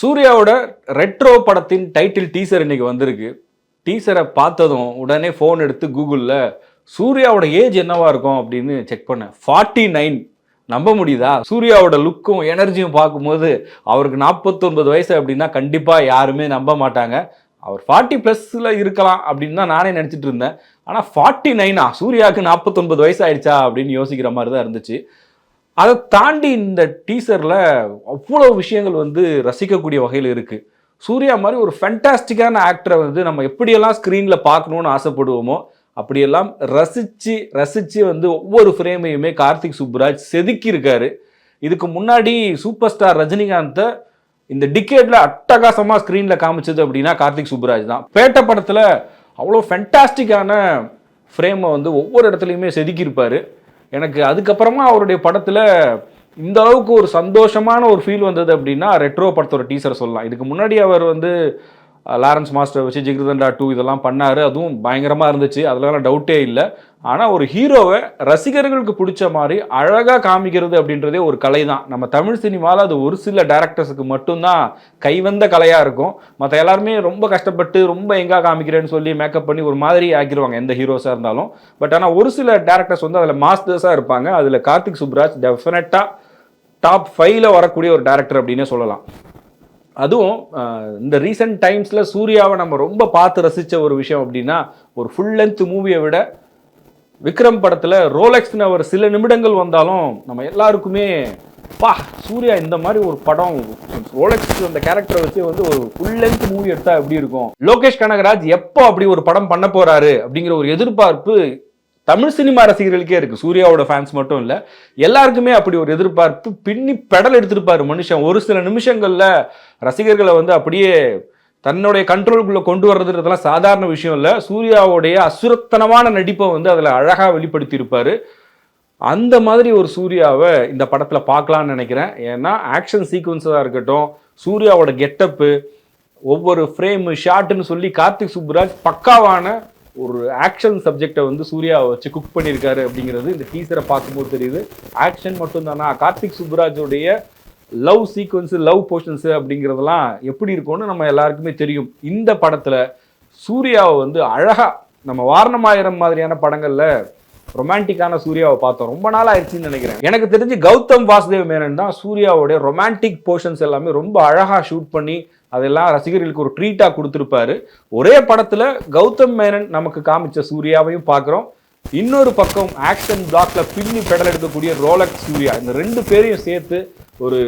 சூர்யாவோட ரெட்ரோ படத்தின் title teaser இன்னைக்கு வந்திருக்கு. டீசரை பார்த்ததும் உடனே ஃபோன் எடுத்து கூகுளில் சூர்யாவோட ஏஜ் என்னவா இருக்கும்? அப்படின்னு செக் பண்ணேன். ஃபார்ட்டி நைன் நம்ப முடியுதா? சூர்யாவோட லுக்கும் எனர்ஜியும் பார்க்கும்போது அவருக்கு நாற்பத்தொன்பது வயசு அப்படின்னா கண்டிப்பாக யாருமே நம்ப மாட்டாங்க. அவர் ஃபார்ட்டி ப்ளஸில் இருக்கலாம் அப்படின்னு தான் நானே நினச்சிட்டு இருந்தேன். ஆனால் ஃபார்ட்டி நைனா சூர்யாவுக்கு நாற்பத்தொன்பது வயசு ஆயிடுச்சா அப்படின்னு யோசிக்கிற மாதிரி தான் இருந்துச்சு. அதை தாண்டி இந்த டீசரில் அவ்வளோ விஷயங்கள் வந்து ரசிக்கக்கூடிய வகையில் இருக்குது சூர்யா மாதிரி ஒரு ஃபென்டாஸ்டிக்கான ஆக்டரை வந்து நம்ம எப்படியெல்லாம் ஸ்க்ரீனில் பார்க்கணுன்னு ஆசைப்படுவோமோ அப்படியெல்லாம் ரசித்து ரசித்து வந்து ஒவ்வொரு ஃப்ரேமையுமே கார்த்திக் சுப்புராஜ் செதுக்கியிருக்காரு. இதுக்கு முன்னாடி சூப்பர் ஸ்டார் ரஜினிகாந்தை இந்த டிக்கெட்டில் அட்டகாசமாக ஸ்க்ரீனில் காமிச்சது அப்படின்னா கார்த்திக் சுப்புராஜ் தான். பேட்ட படத்தில் அவ்வளோ ஃபென்டாஸ்டிக்கான ஃப்ரேமை வந்து ஒவ்வொரு இடத்துலையுமே செதுக்கியிருப்பார். எனக்கு அதுக்கப்புறமா அவருடைய படத்தில் இந்த அளவுக்கு ஒரு சந்தோஷமான ஒரு ஃபீல் வந்தது அப்படின்னா ரெட்ரோ படத்தோட டீசர் சொல்லலாம். இதுக்கு முன்னாடி அவர் வந்து லாரன்ஸ் மாஸ்டர் வச்சு ஜிகிருதண்டா டூ இதெல்லாம் பண்ணார். அதுவும் பயங்கரமாக இருந்துச்சு. அதெல்லாம் டவுட்டே இல்லை. ஆனால் ஒரு ஹீரோவை ரசிகர்களுக்கு பிடிச்ச மாதிரி அழகாக காமிக்கிறது அப்படின்றதே ஒரு கலை தான் நம்ம தமிழ் சினிமாவில் அது ஒரு சில டேரக்டர்ஸுக்கு மட்டும்தான் கைவந்த கலையாக இருக்கும். மற்ற எல்லாருமே ரொம்ப கஷ்டப்பட்டு ரொம்ப எங்கே காமிக்கிறேன்னு சொல்லி மேக்கப் பண்ணி ஒரு மாதிரி ஆக்கிடுவாங்க எந்த ஹீரோஸாக இருந்தாலும். பட் ஆனால் ஒரு சில டேரக்டர்ஸ் வந்து அதில் மாஸ்டர்ஸாக இருப்பாங்க. அதில் கார்த்திக் சுப்ராஜ் டெஃபினட்டாக டாப் ஃபைவ்ல வரக்கூடிய ஒரு டேரக்டர் அப்படின்னே சொல்லலாம். அதுவும் இந்த ரீசெண்ட் டைம்ஸில் சூர்யாவை நம்ம ரொம்ப பார்த்து ரசித்த ஒரு விஷயம் அப்படின்னா ஒரு ஃபுல் லென்த் மூவியை விட விக்ரம் படத்தில் ரோலெக்ஸ்னு அவர் சில நிமிடங்கள் வந்தாலும் நம்ம எல்லாருக்குமே பா சூர்யா இந்த மாதிரி ஒரு படம் ரோலெக்ஸ் அந்த கேரக்டரை வச்சு வந்து ஒரு ஃபுல் லென்த் மூவி எடுத்தா எப்படி இருக்கும்? லோகேஷ் கனகராஜ் எப்போ அப்படி ஒரு படம் பண்ண போறாரு அப்படிங்கிற ஒரு எதிர்பார்ப்பு தமிழ் சினிமா ரசிகர்களுக்கே இருக்கு. சூர்யாவோட ஃபேன்ஸ் மட்டும் இல்ல. எல்லாருக்குமே அப்படி ஒரு எதிர்பார்ப்பு. பின்னி பெடல் எடுத்திருப்பாரு மனுஷன். ஒரு சில நிமிஷங்கள்ல ரசிகர்களை வந்து அப்படியே தன்னுடைய கண்ட்ரோலுக்குள்ளே கொண்டு வர்றதுன்றதெல்லாம் சாதாரண விஷயம் இல்லை. சூர்யாவுடைய அசுரத்தனமான நடிப்பை வந்து அதில் அழகாக வெளிப்படுத்தியிருப்பார். அந்த மாதிரி ஒரு சூர்யாவை இந்த படத்தில் பார்க்கலான்னு நினைக்கிறேன். ஏன்னா ஆக்ஷன் சீக்வன்ஸாக இருக்கட்டும் சூர்யாவோட கெட்டப்பு ஒவ்வொரு ஃப்ரேமு ஷாட்டுன்னு சொல்லி கார்த்திக் சுப்புராஜ் பக்காவான ஒரு ஆக்ஷன் சப்ஜெக்டை வந்து சூர்யாவை வச்சு குக் பண்ணியிருக்காரு அப்படிங்கிறது இந்த டீசரை பார்க்கும்போது தெரியுது. ஆக்ஷன் மட்டும்தானா? கார்த்திக் சுப்புராஜுடைய லவ் சீக்வன்ஸு லவ் போர்ஷன்ஸு அப்படிங்கிறதெல்லாம் எப்படி இருக்கும்னு நம்ம எல்லாருக்குமே தெரியும். இந்த படத்தில் சூர்யாவை வந்து அழகாக நம்ம வாரணமாயிரம் மாதிரியான படங்களில் ரொமான்டிக்கான சூர்யாவை பார்த்தோம். ரொம்ப நாள் ஆயிடுச்சுன்னு நினைக்கிறேன். எனக்கு தெரிஞ்சு கௌதம் வாசுதேவ் மேனன் தான் சூர்யாவுடைய ரொமான்டிக் போர்ஷன்ஸ் எல்லாமே ரொம்ப அழகாக ஷூட் பண்ணி அதெல்லாம் ரசிகர்களுக்கு ஒரு ட்ரீட்டாக கொடுத்துருப்பாரு. ஒரே படத்தில் கௌதம் மேனன் நமக்கு காமிச்ச சூர்யாவையும் பார்க்குறோம். இன்னொரு பக்கம் ஆக்ஷன் பிளாக்ல பின்னி பெடல் எடுக்கக்கூடிய ரோலக் சூர்யா. இந்த ரெண்டு பேரையும் சேர்த்து ஒரு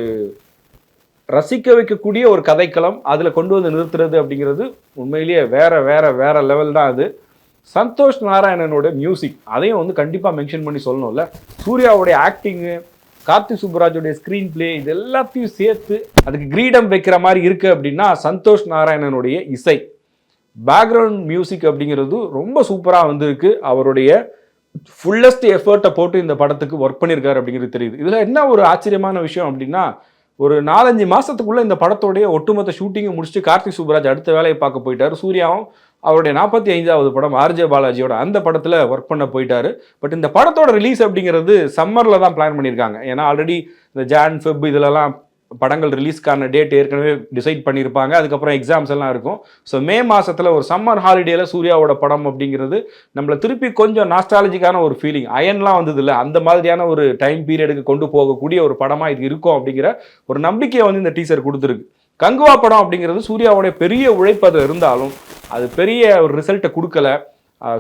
ரசிக்க வைக்கக்கூடிய ஒரு கதைக்களம் அதில் கொண்டு வந்து நிறுத்துறது அப்படிங்கிறது உண்மையிலேயே வேற வேற வேற லெவல் தான் அது. சந்தோஷ் நாராயணனோட மியூசிக் அதையும் வந்து கண்டிப்பாக மென்ஷன் பண்ணி சொல்லணும்ல. சூர்யாவுடைய ஆக்டிங்கு கார்த்தி சுப்புராஜுடைய ஸ்க்ரீன் பிளே இது எல்லாத்தையும் சேர்த்து அதுக்கு கிரீடம் வைக்கிற மாதிரி இருக்குது அப்படின்னா சந்தோஷ் நாராயணனுடைய இசை. பேக்ரவுண்ட் மியூசிக் அப்படிங்கிறது ரொம்ப சூப்பராக வந்திருக்கு. அவருடைய ஃபுல்லஸ்ட் எஃபர்ட்டை போட்டு இந்த படத்துக்கு ஒர்க் பண்ணியிருக்காரு அப்படிங்கிறது தெரியுது. இதில் என்ன ஒரு ஆச்சரியமான விஷயம் அப்படின்னா ஒரு நாலஞ்சு மாதத்துக்குள்ளே இந்த படத்தோடைய ஒட்டுமொத்த ஷூட்டிங்கை முடிச்சுட்டு கார்த்திக் சுப்ராஜ் அடுத்த வேலையை பார்க்க போயிட்டார். சூர்யாவும் அவருடைய நாற்பத்தி ஐந்தாவது படம் ஆர்ஜே பாலாஜியோட அந்த படத்தில் ஒர்க் பண்ண போயிட்டாரு. பட் இந்த படத்தோட ரிலீஸ் அப்படிங்கிறது சம்மரில் தான் பிளான் பண்ணியிருக்காங்க. ஏன்னா ஆல்ரெடி இந்த ஜான் ஃபெப் இதிலலாம் படங்கள் ரிலீஸ்க்கான டேட் ஏற்கனவே டிசைட் பண்ணியிருப்பாங்க. அதுக்கப்புறம் எக்ஸாம்ஸ் எல்லாம் இருக்கும். ஸோ மே மாதத்தில் ஒரு சம்மர் ஹாலிடேல சூர்யாவோட படம் அப்படிங்கிறது நம்மளை திருப்பி கொஞ்சம் நாஸ்டாலஜிக்கான ஒரு ஃபீலிங் அயன்லாம் வந்தது இல்லை அந்த மாதிரியான ஒரு டைம் பீரியடுக்கு கொண்டு போகக்கூடிய ஒரு படமாக இது இருக்கும் அப்படிங்கிற ஒரு நம்பிக்கையை வந்து இந்த டீச்சர் கொடுத்துருக்கு. கங்குவா படம் அப்படிங்கிறது சூர்யாவுடைய பெரிய உழைப்பு அது இருந்தாலும் அது பெரிய ஒரு ரிசல்ட்டை கொடுக்கல.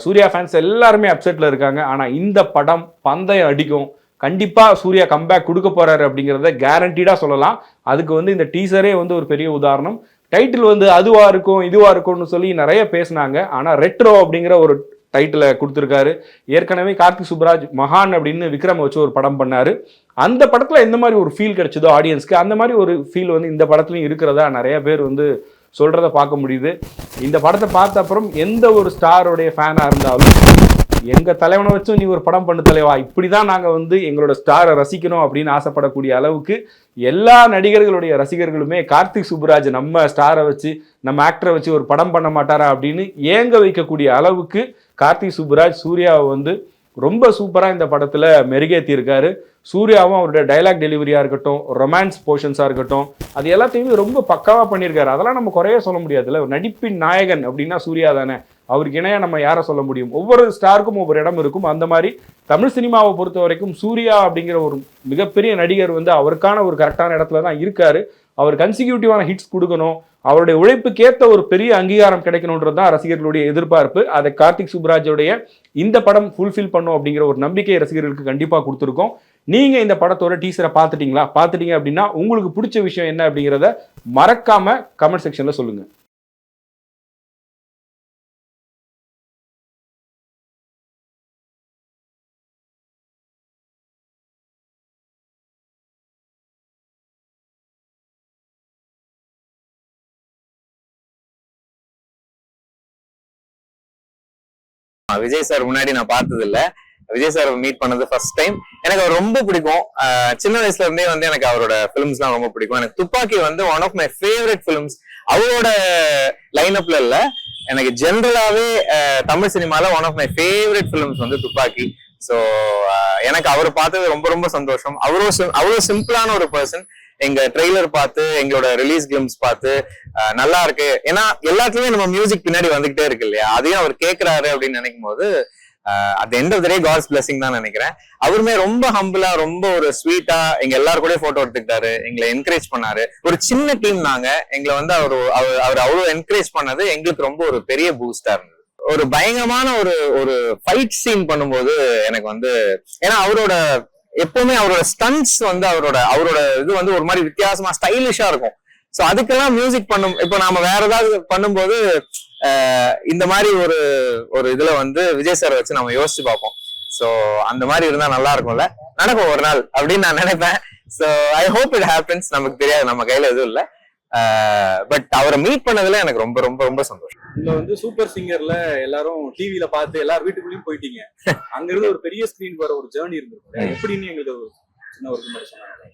சூர்யா ஃபேன்ஸ் எல்லாருமே அப்செட்டில் இருக்காங்க. ஆனால் இந்த படம் பந்தயம் அடிக்கும். கண்டிப்பாக சூர்யா கம்பேக் கொடுக்க போகிறாரு அப்படிங்கிறத கேரண்டீடாக சொல்லலாம். அதுக்கு வந்து இந்த டீசரே வந்து ஒரு பெரிய உதாரணம். டைட்டில் வந்து அதுவாக இருக்கும் இதுவாக இருக்கும்னு சொல்லி நிறைய பேசினாங்க. ஆனால் ரெட்ரோ அப்படிங்கிற ஒரு டைட்டிலை கொடுத்துருக்காரு. ஏற்கனவே கார்த்திக் சுப்ராஜ் மகான் அப்படின்னு விக்ரம் வச்சு ஒரு படம் பண்ணார். அந்த படத்தில் எந்த மாதிரி ஒரு ஃபீல் கிடைச்சதோ ஆடியன்ஸ்க்கு அந்த மாதிரி ஒரு ஃபீல் வந்து இந்த படத்துலையும் இருக்கிறதா நிறைய பேர் வந்து சொல்கிறத பார்க்க முடியுது. இந்த படத்தை பார்த்த அப்புறம் எந்த ஒரு ஸ்டாரோடைய ஃபேனாக இருந்தாலும் எங்கள் தலைவனை வச்சும் நீ ஒரு படம் பண்ணு தலைவா இப்படி தான் நாங்கள் வந்து எங்களோட ஸ்டாரை ரசிக்கணும் அப்படின்னு ஆசைப்படக்கூடிய அளவுக்கு எல்லா நடிகர்களுடைய ரசிகர்களுமே கார்த்திக் சுப்புராஜ் நம்ம ஸ்டாரை வச்சு நம்ம ஆக்டரை வச்சு ஒரு படம் பண்ண மாட்டாரா அப்படின்னு ஏங்க வைக்கக்கூடிய அளவுக்கு கார்த்திக் சுப்புராஜ் சூர்யாவை வந்து ரொம்ப சூப்பராக இந்த படத்தில் மெருகேற்றியிருக்காரு சூர்யாவும் அவருடைய டைலாக் டெலிவரியாக இருக்கட்டும் ரொமான்ஸ் போர்ஷன்ஸாக இருக்கட்டும் அது எல்லாத்தையுமே ரொம்ப பக்காவாக பண்ணியிருக்காரு. அதெல்லாம் நம்ம குறைய சொல்ல முடியாதுல்ல. நடிப்பின் நாயகன் அப்படின்னா சூர்யா தானே. அவருக்கு இணையாக நம்ம யாரை சொல்ல முடியும்? ஒவ்வொரு ஸ்டாருக்கும் ஒவ்வொரு இடம் இருக்கும். அந்த மாதிரி தமிழ் சினிமாவை பொறுத்த வரைக்கும் சூர்யா அப்படிங்கிற ஒரு மிகப்பெரிய நடிகர் வந்து அவருக்கான ஒரு கரெக்டான இடத்துல தான் இருக்காரு. அவர் கன்சிக்யூட்டிவான ஹிட்ஸ் கொடுக்கணும். அவருடைய உழைப்புக்கேற்ற ஒரு பெரிய அங்கீகாரம் கிடைக்கணுன்றது தான் ரசிகர்களுடைய எதிர்பார்ப்பு. அதை கார்த்திக் சுப்ராஜோடைய இந்த படம் ஃபுல்ஃபில் பண்ணும் அப்படிங்கிற ஒரு நம்பிக்கை ரசிகர்களுக்கு கண்டிப்பாக கொடுத்துருக்கோம். நீங்கள் இந்த படத்தோட டீசரை பார்த்துட்டீங்களா? பார்த்துட்டீங்க அப்படின்னா உங்களுக்கு பிடிச்ச விஷயம் என்ன அப்படிங்கிறத மறக்காமல் கமெண்ட் செக்ஷனில் சொல்லுங்கள் விஜய் சார் முன்னாடி நான் பார்த்தது இல்ல விஜய் சார் மீட் பண்ணது ஃபர்ஸ்ட் டைம் எனக்கு அவர் ரொம்ப பிடிக்கும். சின்ன வயசுல இருந்தே வந்து எனக்கு அவரோட ஃபிலிம்ஸ்லாம் ரொம்ப பிடிக்கும். எனக்கு துப்பாக்கி வந்து one of my favourite films அவரோட லைன் அப்ல இல்ல. எனக்கு ஜென்ரலாவே தமிழ் சினிமால one of my favourite films வந்து துப்பாக்கி. ஸோ எனக்கு அவர் பார்த்தது ரொம்ப ரொம்ப சந்தோஷம். அவரோ sim- அவ்வளோ சிம்பிளான ஒரு பர்சன் எங்க ட்ரெய்லர் பார்த்து எங்களோட ரிலீஸ் கிளிம்ஸ் பார்த்து நல்லா இருக்கு. ஏன்னா எல்லாத்துலயுமே நம்ம மியூசிக் பின்னாடி வந்துகிட்டே இருக்கு இல்லையா? அதையும் அவர் கேட்கிறாரு அப்படின்னு நினைக்கும் போது at end of the day God's blessing தான் நினைக்கிறேன். அவருமே ரொம்ப ஹம்பிளா ரொம்ப ஒரு ஸ்வீட்டா எங்க எல்லாரும் கூட போட்டோ எடுத்துக்கிட்டாரு. எங்களை என்கரேஜ் பண்ணாரு. ஒரு சின்ன டீம் நாங்க. எங்களை வந்து அவர் அவர் அவர் அவ்வளவு என்கரேஜ் பண்ணது எங்களுக்கு ரொம்ப ஒரு பெரிய பூஸ்டா இருந்தது. ஒரு பயங்கரமான ஒரு ஒரு ஃபைட் சீன் பண்ணும்போது எனக்கு வந்து ஏன்னா அவரோட எப்பவுமே அவரோட ஸ்டன்ஸ் வந்து அவரோட அவரோட இது வந்து ஒரு மாதிரி வித்தியாசமா ஸ்டைலிஷா இருக்கும். சோ அதுக்கெல்லாம் மியூசிக் பண்ணும் இப்போ நாம வேற ஏதாவது பண்ணும்போது இந்த மாதிரி ஒரு ஒரு இதுல வந்து விஜய் சார் வச்சு நம்ம யோசிச்சு பார்ப்போம். சோ அந்த மாதிரி இருந்தா நல்லா இருக்கும்ல. நடக்கும் ஒரு நாள் அப்படின்னு நான் நினைப்பேன். So I hope it happens நமக்கு தெரியாது. நம்ம கையில எதுவும் இல்லை. பட் அவரை மீட் பண்ணதுல எனக்கு ரொம்ப ரொம்ப ரொம்ப சந்தோஷம். இதுல வந்து சூப்பர் சிங்கர்ல எல்லாரும் டிவில பார்த்து எல்லாரும் வீட்டுக்குள்ளேயும் போயிட்டீங்க. அங்க இருந்து ஒரு பெரிய ஸ்கிரீன் வர ஒரு ஜேர்னி இருந்திருக்கும். எப்படின்னு எங்களுக்கு ஒரு சின்ன ஒரு மாதிரி சொன்னாங்க.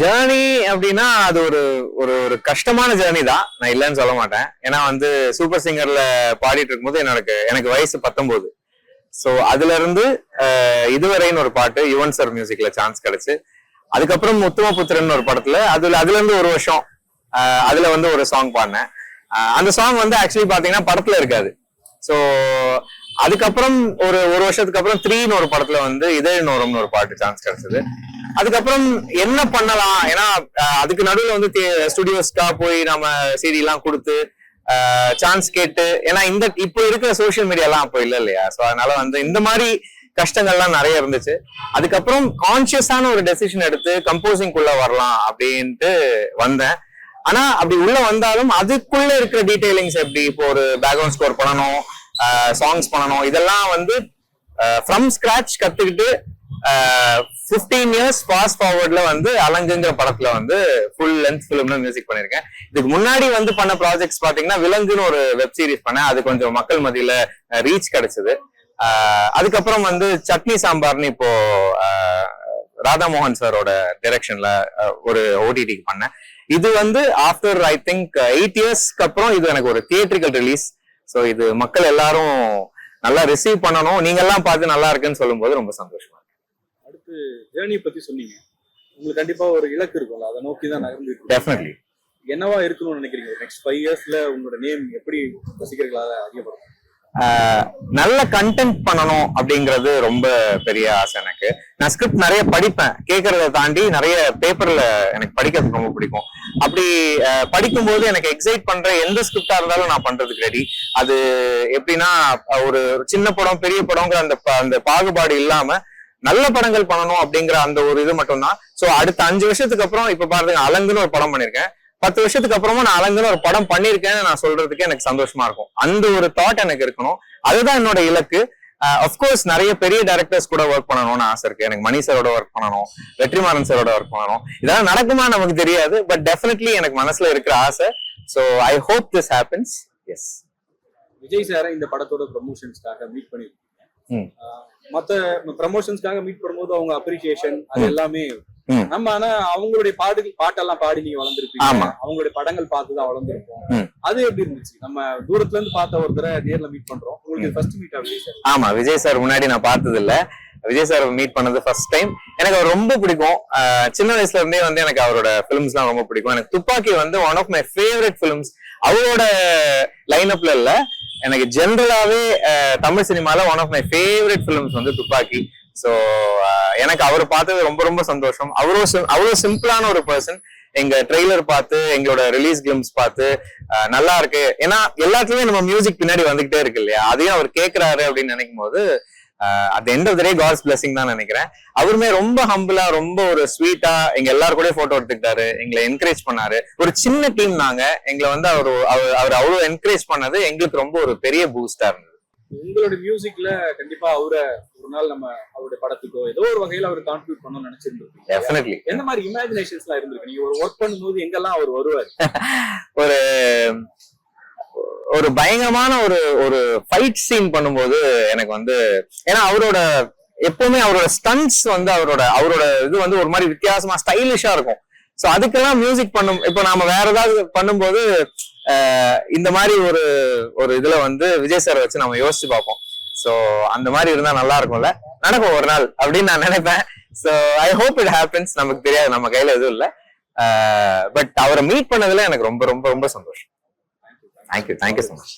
ஜேர்னி அப்படின்னா அது ஒரு ஒரு ஒரு கஷ்டமான ஜேர்னி தான். நான் இல்லைன்னு சொல்ல மாட்டேன். ஏன்னா வந்து சூப்பர் சிங்கர்ல பாடிட்டு இருக்கும்போது எனக்கு எனக்கு வயசு பத்தொன்பது ஸோ அதுல இருந்து இதுவரைன்னு ஒரு பாட்டு யுவன் சார் மியூசிக்ல சான்ஸ் கிடைச்சு. அதுக்கப்புறம் உத்தமபுத்திரன் ஒரு படத்துல அதுல அதுல இருந்து ஒரு வருஷம் அதுல வந்து ஒரு சாங் பாடினேன். அந்த சாங் வந்து ஆக்சுவலி பாத்தீங்கன்னா படத்துல இருக்காது. ஸோ அதுக்கப்புறம் ஒரு ஒரு வருஷத்துக்கு அப்புறம் த்ரீன்னு ஒரு படத்துல வந்து இதழ் நோரம்னு ஒரு பாட்டு சான்ஸ் கிடைச்சது. அதுக்கப்புறம் என்ன பண்ணலாம்? ஏன்னா அதுக்கு நடுவில் வந்து ஸ்டுடியோஸ்க்கா போய் நம்ம சிடி எல்லாம் கொடுத்து சான்ஸ் கேட்டு ஏன்னா இந்த இப்போ இருக்கிற சோஷியல் மீடியாலாம் அப்போ இல்லை இல்லையா? ஸோ அதனால வந்து இந்த மாதிரி கஷ்டங்கள்லாம் நிறைய இருந்துச்சு. அதுக்கப்புறம் கான்சியஸான ஒரு டெசிஷன் எடுத்து கம்போசிங்குள்ள வரலாம் அப்படின்ட்டு வந்தேன். ஆனா அப்படி உள்ள வந்தாலும் அதுக்குள்ள இருக்கிற டீடைலிங்ஸ் எப்படி? இப்போ ஒரு பேக்ரவுண்ட் ஸ்கோர் பண்ணணும் சாங்ஸ் பண்ணணும் இதெல்லாம் வந்து ஃப்ரம் ஸ்கிராச் கத்துக்கிட்டு ஃபிஃப்டீன் இயர்ஸ் ஃபாஸ்ட் ஃபார்வர்ட்ல வந்து அலங்குங்கிற படத்துல வந்து ஃபுல் லென்த் ஃபிலிம்ல மியூசிக் பண்ணிருக்கேன். இதுக்கு முன்னாடி வந்து பண்ண ப்ராஜெக்ட்ஸ் பாத்தீங்கன்னா விலங்குன்னு ஒரு வெப் சீரிஸ் பண்ணேன். அது கொஞ்சம் மக்கள் மத்தியில ரீச் கிடைச்சது. அதுக்கப்புறம் வந்து சட்னி சாம்பார்னு இப்போ ராதாமோகன் சாரோட டைரக்ஷன்ல ஒரு ஓடிடிக்கு பண்ணேன். இது வந்து ஆஃப்டர் ஐ திங்க் எயிட் இயர்ஸ்க்கு அப்புறம் இது எனக்கு ஒரு தியேட்ரிக்கல் ரிலீஸ் ஸோ இது மக்கள் எல்லாரும் நல்லா ரிசீவ் பண்ணணும். நீங்க எல்லாம் பார்த்து நல்லா இருக்குன்னு சொல்லும்போது ரொம்ப சந்தோஷமா இருக்கு. அடுத்து ஜேர்னி பத்தி சொன்னீங்க. உங்களுக்கு கண்டிப்பா ஒரு இலக்கு இருக்கும்ல. அதை நோக்கி தான் இருக்கீங்க. டெஃபினெட்லி என்னவா இருக்கணும்னு நினைக்கிறீங்க? நெக்ஸ்ட் ஃபைவ் இயர்ஸ்ல உங்களோட நேம் எப்படி ரசிகர்களால அதிகப்படும் நல்ல கண்டென்ட் பண்ணணும் அப்படிங்கிறது ரொம்ப பெரிய ஆசை எனக்கு. நான் ஸ்கிரிப்ட் நிறைய படிப்பேன். கேட்கறத தாண்டி நிறைய பேப்பர்ல எனக்கு படிக்கிறது ரொம்ப பிடிக்கும். அப்படி படிக்கும்போது எனக்கு எக்ஸைட் பண்ற எந்த ஸ்கிரிப்டா இருந்தாலும் நான் பண்றதுக்கு ரெடி அது எப்படின்னா ஒரு சின்ன படம் பெரிய படங்கிற அந்த அந்த பாகுபாடு இல்லாம நல்ல படங்கள் பண்ணணும் அப்படிங்கிற அந்த ஒரு இது மட்டும்தான். சோ அடுத்த அஞ்சு வருஷத்துக்கு அப்புறம் இப்ப பாருங்க அலங்குன்னு ஒரு படம் பண்ணிருக்கேன். பத்து வருஷத்துக்கு அப்புறமா நான் அலங்குன்னு ஒரு படம் பண்ணிருக்கேன்னு நான் சொல்றதுக்கு எனக்கு சந்தோஷமா இருக்கும். அந்த ஒரு தாட் எனக்கு இருக்கணும். அதுதான் என்னோட இலக்கு. அஃப்கோர்ஸ் நிறைய பெரிய டைரக்டர்ஸ் கூட ஒர்க் பண்ணணும்னு ஆசை இருக்கு. எனக்கு மணி சாரோட ஒர்க் பண்ணணும் வெற்றிமாறன் சாரோட ஒர்க் பண்ணணும். இதெல்லாம் நடக்குமா நமக்கு தெரியாது பட் டெஃபினெட்லி எனக்கு மனசுல இருக்கிற ஆசை. So I hope this happens as Vijay சாரை இந்த படத்தோட ப்ரமோஷன்ஸ்க்காக மீட் பண்ணிருக்கீங்க. ம். ஆஹ் மத்த ப்ரமோஷன்ஸ்க்காக மீட் பண்ணும்போது அவங்க அப்ரிசியேஷன் அது. எல்லாமே. நம்ம ஆனா அவங்களுடைய பாடு பாட்டெல்லாம் பாடி நீங்க வளர்ந்துருப்பீங்க. ஆமா. அவங்களுடைய படங்கள் பார்த்து தான் வளர்ந்துருப்போம். அது எப்படி இருந்துச்சு? நம்ம தூரத்துல இருந்து பார்த்த ஒருத்தரை நேர்ல மீட் பண்றோம். உங்களுக்கு ஃபர்ஸ்ட் மீட் சார்? ஆமா விஜய் சார் முன்னாடி நான் பார்த்தது இல்ல விஜய் சார் மீட் பண்ணது ஃபர்ஸ்ட் டைம் எனக்கு அவர் ரொம்ப பிடிக்கும். சின்ன வயசுல இருந்தே வந்து எனக்கு அவரோட ஃபிலிம்ஸ்லாம் ரொம்ப பிடிக்கும். எனக்கு துப்பாக்கி வந்து one of my favourite films அவரோட லைனப்ல இல்ல. எனக்கு ஜென்ரலாவே தமிழ் சினிமால one of my favourite films வந்து துப்பாக்கி. ஸோ uh, எனக்கு அவர் பார்த்தது ரொம்ப ரொம்ப சந்தோஷம். அவரோ அவ்வளவு அவ்வளோ சிம்பிளான ஒரு பர்சன் எங்க ட்ரெய்லர் பார்த்து எங்களோட ரிலீஸ் கிளிம்ஸ் பார்த்து uh, நல்லா இருக்கு. ஏன்னா எல்லாத்துலயுமே நம்ம மியூசிக் பின்னாடி வந்துகிட்டே இருக்கு இல்லையா? அதையும் அவர் கேட்கிறாரு அப்படின்னு நினைக்கும் போது at end of the day God's blessing தான் நினைக்கிறேன். அவருமே ரொம்ப ஹம்பிளா ரொம்ப ஒரு ஸ்வீட்டா எங்க எல்லாரும் கூட போட்டோ எடுத்துக்கிட்டாரு. எங்களை என்கரேஜ் பண்ணாரு. ஒரு சின்ன டீம் நாங்க. எங்களை வந்து அவர் அவர் அவர் அவ்வளவு என்கரேஜ் பண்ணது எங்களுக்கு ரொம்ப ஒரு பெரிய பூஸ்டா இருந்தது. உங்களுடைய மியூசிக்ல கண்டிப்பா அவரை ஒரு நாள் நம்ம அவருடைய படத்துக்கோ ஏதோ ஒரு வகையில அவர் கான்ட்ரிபியூட் பண்ணணும்னு நினைச்சிருந்திருப்பீங்க. டெஃபினெட்லி எந்த மாதிரி இமேஜினேஷன்ஸ் எல்லாம் இருந்திருக்கு நீங்க ஒரு ஒர்க் பண்ணும்போது எங்கெல்லாம் அவர் வருவார்? ஒரு ஒரு பயங்கரமான ஒரு ஒரு ஃபைட் சீன் பண்ணும்போது எனக்கு வந்து ஏன்னா அவரோட எப்பவுமே அவரோட ஸ்டன்ட்ஸ் வந்து அவரோட அவரோட இது வந்து ஒரு மாதிரி வித்தியாசமா ஸ்டைலிஷா இருக்கும். ஸோ அதுக்கெல்லாம் மியூசிக் பண்ணும் இப்போ நாம வேற ஏதாவது பண்ணும்போது இந்த மாதிரி ஒரு ஒரு இதுல வந்து விஜய் சார் வச்சு நம்ம யோசிச்சு பார்ப்போம். ஸோ அந்த மாதிரி இருந்தா நல்லா இருக்கும்ல. நடக்கும் ஒரு நாள் அப்படின்னு நான் நினைப்பேன். So I hope it happens நமக்கு தெரியாது. நம்ம கையில எதுவும் இல்லை. பட் அவரை மீட் பண்ணதுல எனக்கு ரொம்ப ரொம்ப ரொம்ப சந்தோஷம். Thank you thank you so much